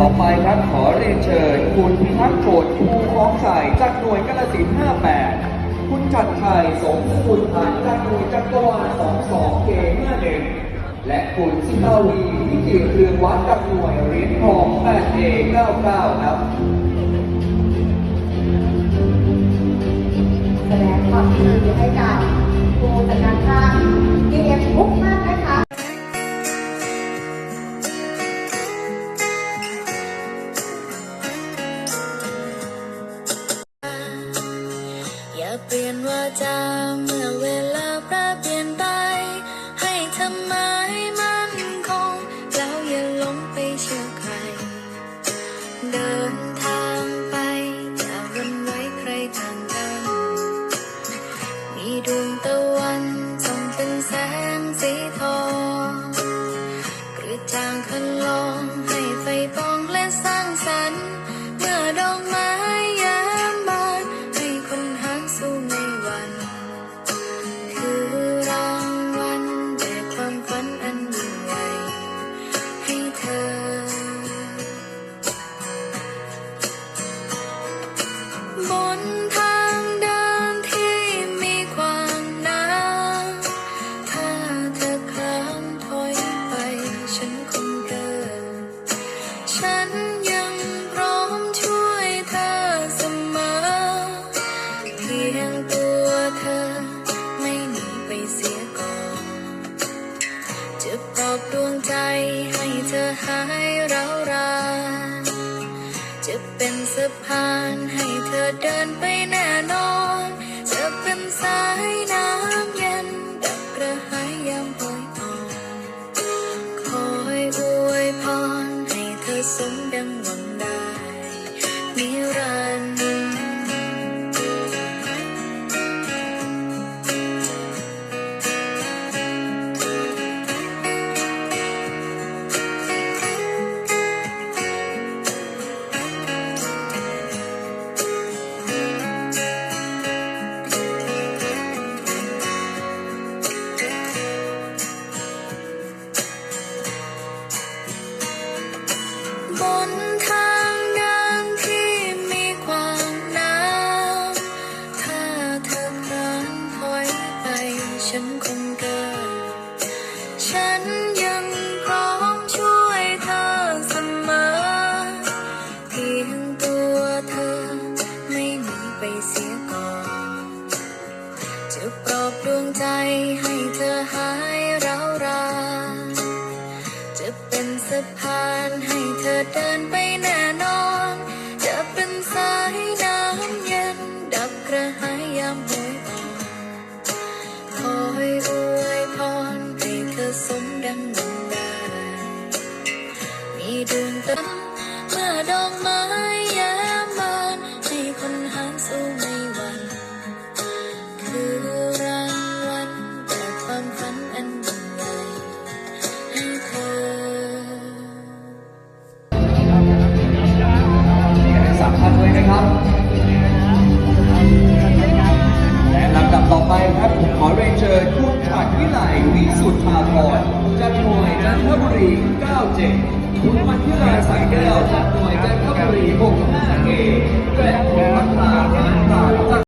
ต่อไปครับขอเรียนเชิญ คุณพิทักษ์โจทย์ภูคล้องใสจากหน่วยกาลสิน58 คุณจัดไทยสมบูรณ์พันจากหน่วยจักรวาล22เก51และคุณสิตาวีวิจิตรเรืองวัดจากหน่วยเหรียญทอง8เอ99ครับ เปลี่ยนว่าจำ บนทางเดินที่มีความหนาวถ้าเธอคลางถอยไป ฉันคงเดิน ฉันยังพร้อมช่วยเธอเสมอ เพียงตัวเธอไม่หนีไปเสียก่อน จะปลอบดวงใจให้เธอหายร้าวราน จะเป็นสะพานให้เธอเดินไปแน่นอน จะเป็นสายน้ำเย็นดับกระหายยามปล่อยอ่อนคอยอวยพรให้เธอสมดังหวังได้นิ ฉันคงเดินฉันยังพร้อมช่วยเธอเสมอเพียงตัวเธอไม่หนีไปเสียก่อน จะปลอบดวงใจให้เธอหายร้าวรา จะเป็นสะพานให้เธอ เมื่อดอกไม้ จันทบุรี 97 คุณมัทธิราสายแก้วจากหน่วยจันทบุรี 65 เอและคุณพัฒนา